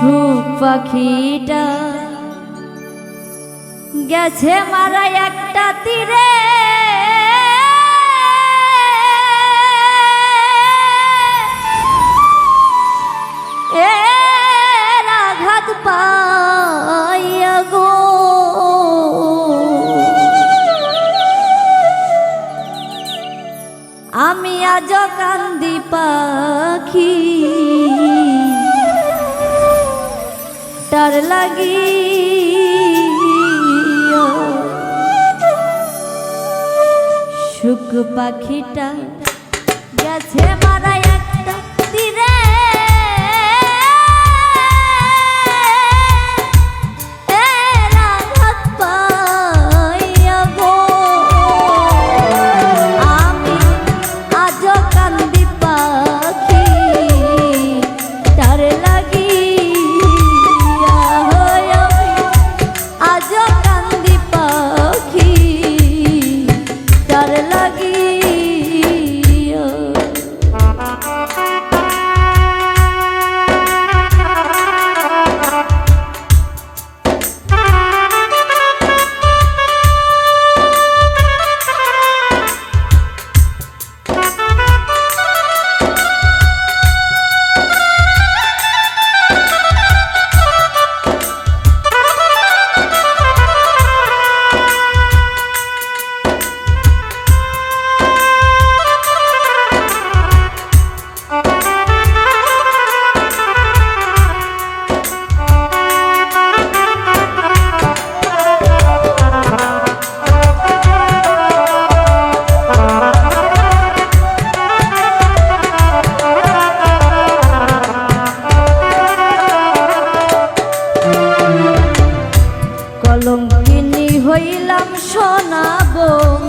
সুখ পাখিটা গেছে মারা একটা তীরে। আঘাত পাইয়া আমি আজ কান্দি পাখি লাগি শুক পাখিটা গেছে মারায় শোনাবো।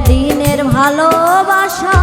দিনের ভালোবাসা